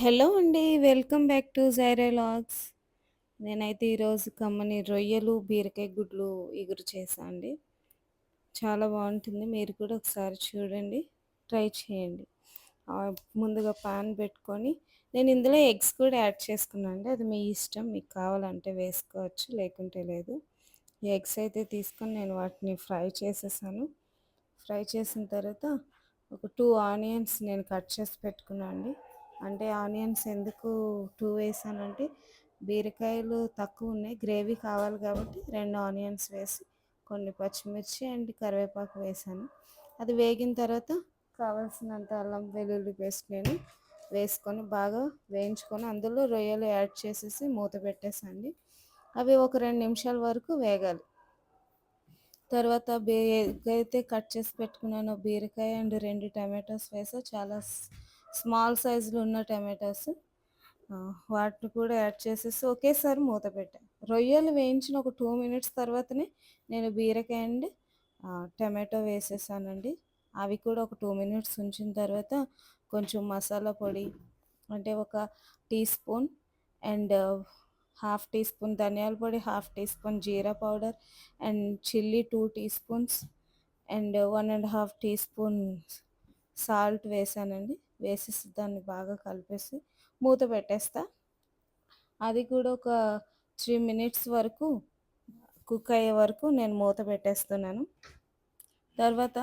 Hello అండి. Welcome back to జైరే logs. నేనైతే ఈరోజు కమ్మని రొయ్యలు, బీరకాయ గుడ్లు ఎగురు చేశా అండి. చాలా బాగుంటుంది. మీరు కూడా ఒకసారి చూడండి. ట్రై చేయండి. ముందుగా పాన్ పెట్టుకొని నేను ఇందులో ఎగ్స్ కూడా యాడ్ చేసుకున్నాను అండి. అది మీ ఇష్టం. మీకు కావాలంటే వేసుకోవచ్చు. లేకుంటే లేదు. ఈ ఎగ్స్ అయితే తీసుకొని నేను వాటిని ఫ్రై చేసేసాను. ఫ్రై చేసిన తర్వాత ఒక టూ ఆనియన్స్ నేను కట్ చేసి పెట్టుకున్నాను అండి. అంటే ఆనియన్స్ ఎందుకు టూ వేసానంటే బీరకాయలు తక్కువ ఉన్నాయి. గ్రేవీ కావాలి కాబట్టి రెండు ఆనియన్స్ వేసి కొన్ని పచ్చిమిర్చి అండ్ కరివేపాకు వేసాను. అది వేగిన తర్వాత కావాల్సినంత అల్లం వెల్లుల్లి పేస్ట్ నేను వేసుకొని బాగా వేయించుకొని అందులో రొయ్యలు యాడ్ చేసేసి మూత పెట్టేసండి. అవి ఒక రెండు నిమిషాల వరకు వేగాలి. తర్వాత బీ అయితే కట్ చేసి పెట్టుకున్నానో బీరకాయ అండ్ రెండు టమాటోస్ వేసా. చాలా స్మాల్ సైజులో ఉన్న టమాటాస్ వాటిని కూడా యాడ్ చేసేసి ఒకేసారి మూత పెట్టాను రొయ్యలు వేయించిన ఒక టూ మినిట్స్ తర్వాతనే నేను బీరకాయ అండ్ టమాటో వేసేసానండి. అవి కూడా ఒక టూ మినిట్స్ ఉంచిన తర్వాత కొంచెం మసాలా పొడి అంటే ఒక teaspoon and half teaspoon ధనియాల పొడి, half teaspoon jeera powder and chilli two teaspoons and one and half teaspoon salt వేసానండి. వేసేసి దాన్ని బాగా కలిపేసి మూత పెట్టేస్తా. అది కూడా ఒక త్రీ మినిట్స్ వరకు కుక్ అయ్యే వరకు నేను మూత పెట్టేస్తున్నాను. తర్వాత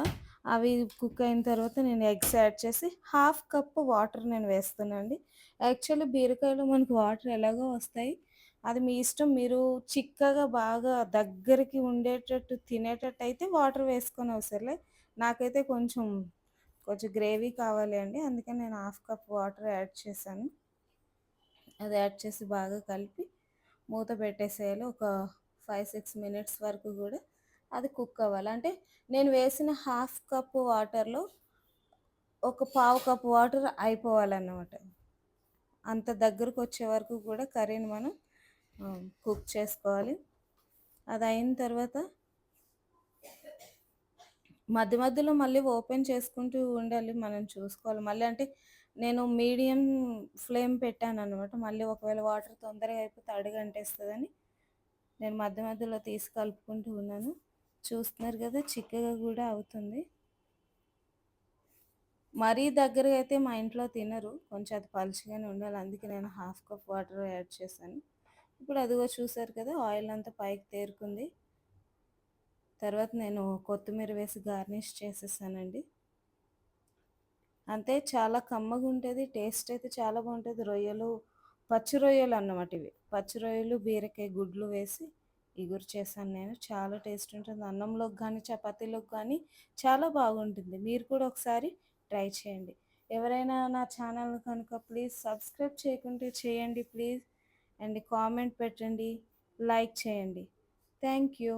అవి కుక్ అయిన తర్వాత నేను ఎగ్స్ యాడ్ చేసి హాఫ్ కప్ వాటర్ నేను వేస్తున్నానండి యాక్చువల్లీ బీరకాయలో మనకు వాటర్ ఎలాగో వస్తాయి. అది మీ ఇష్టం. మీరు చిక్కగా బాగా దగ్గరికి ఉండేటట్టు తినేటట్టు అయితే వాటర్ వేసుకొని అవసరం నాకైతే కొంచెం కొంచెం గ్రేవీ కావాలి అండి. అందుకని నేను హాఫ్ కప్ వాటర్ యాడ్ చేశాను. అది యాడ్ చేసి బాగా కలిపి మూత పెట్టేసేయాలి. ఒక 5, 6 మినిట్స్ వరకు కూడా అది కుక్ అవ్వాలి. అంటే నేను వేసిన హాఫ్ కప్ వాటర్‌లో ఒక పావు కప్ వాటర్ అయిపోవాలన్నమాట. అంత దగ్గరకు వచ్చే వరకు కూడా కర్రీని మనం కుక్ చేసుకోవాలి. అది అయిన తర్వాత మధ్య మధ్యలో మళ్ళీ ఓపెన్ చేసుకుంటూ ఉండాలి. మనం చూసుకోవాలి. మళ్ళీ అంటే నేను మీడియం ఫ్లేమ్ పెట్టాను అనమాట మళ్ళీ ఒకవేళ వాటర్ తొందరగా అయిపోతే అడుగంటేస్తదని నేను మధ్య మధ్యలో తీసి కలుపుకుంటూ ఉన్నాను. చూస్తున్నారు కదా! చిక్కగా కూడా అవుతుంది. మరీ దగ్గరగా అయితే మా ఇంట్లో తినరు. కొంచెం అది పలుచగానే ఉండాలి. అందుకే నేను హాఫ్ కప్ వాటర్ యాడ్ చేశాను. ఇప్పుడు అదిగో చూసారు కదా! ఆయిల్ అంతా పైకి తేరుకుంది. తర్వాత నేను కొత్తిమీర వేసి గార్నిష్ చేసేసానండి. అంతే చాలా కమ్మగా ఉంటుంది టేస్ట్ అయితే చాలా బాగుంటుంది రొయ్యలు పచ్చి రొయ్యలు అన్నమాట ఇవి. పచ్చి రొయ్యలు, బీరకాయ గుడ్లు వేసి ఇగురు చేశాను నేను. చాలా టేస్ట్ ఉంటుంది. అన్నంలోకి కానీ చపాతీలోకి కానీ చాలా బాగుంటుంది. మీరు కూడా ఒకసారి ట్రై చేయండి. ఎవరైనా నా ఛానల్ కనుక ప్లీజ్ సబ్స్క్రైబ్ చేయకుంటే చేయండి ప్లీజ్. అండ్ కామెంట్ పెట్టండి. లైక్ చేయండి. Thank you.